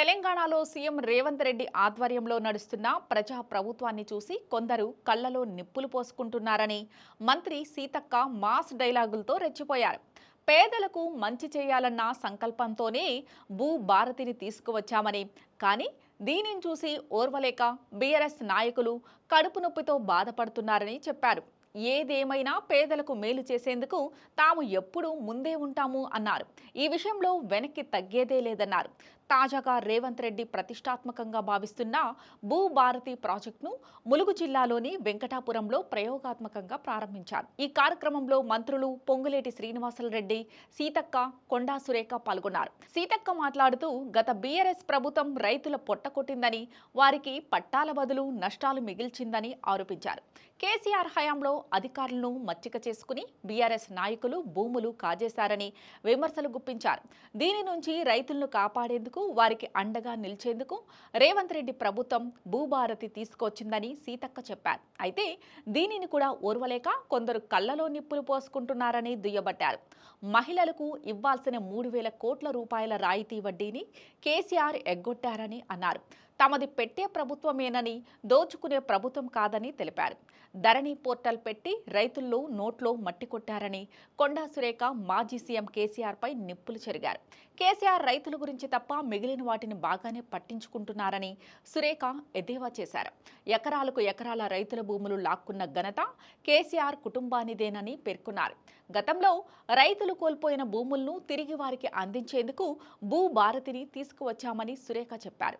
తెలంగాణలో సీఎం రేవంత్ రెడ్డి ఆధ్వర్యంలో నడుస్తున్న ప్రజా ప్రభుత్వాన్ని చూసి కొందరు కళ్ళలో నిప్పులు పోసుకుంటున్నారని మంత్రి సీతక్క మాస్ డైలాగులతో రెచ్చిపోయారు. పేదలకు మంచి చేయాలన్న సంకల్పంతోనే భూ భారతిని తీసుకువచ్చామని కానీ దీనిని చూసి ఓర్వలేక బీఆర్ఎస్ నాయకులు కడుపు నొప్పితో బాధపడుతున్నారని చెప్పారు. ఏదేమైనా పేదలకు మేలు చేసేందుకు తాము ఎప్పుడూ ముందే ఉంటాము అన్నారు. ఈ విషయంలో వెనక్కి తగ్గేదే లేదన్నారు. తాజాగా రేవంత్ రెడ్డి ప్రతిష్టాత్మకంగా భావిస్తున్న భూభారతి ప్రాజెక్టును ములుగు జిల్లాలోని వెంకటాపురంలో ప్రయోగాత్మకంగా ప్రారంభించారు. ఈ కార్యక్రమంలో మంత్రులు పొంగులేటి శ్రీనివాసలరెడ్డి సీతక్క కొండా సురేఖ పాల్గొన్నారు. సీతక్క మాట్లాడుతూ గత బీఆర్ఎస్ ప్రభుత్వం రైతుల పొట్టకొట్టిందని వారికి పట్టాల బదులు నష్టాలు మిగిల్చిందని ఆరోపించారు. కేసీఆర్ హయాంలో అధికారులను మచ్చిక చేసుకుని బీఆర్ఎస్ నాయకులు భూములు కాజేశారని విమర్శలు గుప్పించారు. దీని నుంచి రైతులను కాపాడేందుకు వారికి అండగా నిలిచేందుకు రేవంత్ రెడ్డి ప్రభుత్వం భూభారతి తీసుకొచ్చిందని సీతక్క చెప్పారు. అయితే దీనిని కూడా ఓర్వలేక కొందరు కళ్ళలో నిప్పులు పోసుకుంటున్నారని దుయ్యబట్టారు. మహిళలకు ఇవ్వాల్సిన మూడు వేల కోట్ల రూపాయల రాయితీ వడ్డీని కేసీఆర్ ఎగ్గొట్టారని అన్నారు. తమది పెట్టే ప్రభుత్వమేనని దోచుకునే ప్రభుత్వం కాదని తెలిపారు. ధరణి పోర్టల్ పెట్టి రైతుల్లో నోట్లో మట్టి కొట్టారని కొండా సురేఖ మాజీ సీఎం కేసీఆర్పై నిప్పులు చెరిగారు. కేసీఆర్ రైతుల గురించి తప్ప మిగిలిన వాటిని బాగానే పట్టించుకుంటున్నారని సురేఖ ఎద్దేవా చేశారు. ఎకరాలకు ఎకరాల రైతుల భూములు లాక్కున్న ఘనత కేసీఆర్ కుటుంబానిదేనని పేర్కొన్నారు. గతంలో రైతులు కోల్పోయిన భూములను తిరిగి వారికి అందించేందుకు భూ భారతిని తీసుకువచ్చామని సురేఖ చెప్పారు.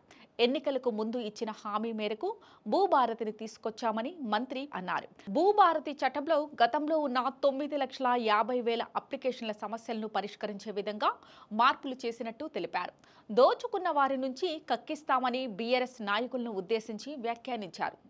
ఎన్నికలకు ముందు ఇచ్చిన హామీ మేరకు భూభారతిని తీసుకొచ్చామని మంత్రి అన్నారు. భూభారతి చట్టంలో గతంలో ఉన్న తొమ్మిది లక్షల యాభై వేల అప్లికేషన్ల సమస్యలను పరిష్కరించే విధంగా మార్పులు చేసినట్టు తెలిపారు. దోచుకున్న వారి నుంచి కక్కిస్తామని బీఆర్ఎస్ నాయకులను ఉద్దేశించి వ్యాఖ్యానించారు.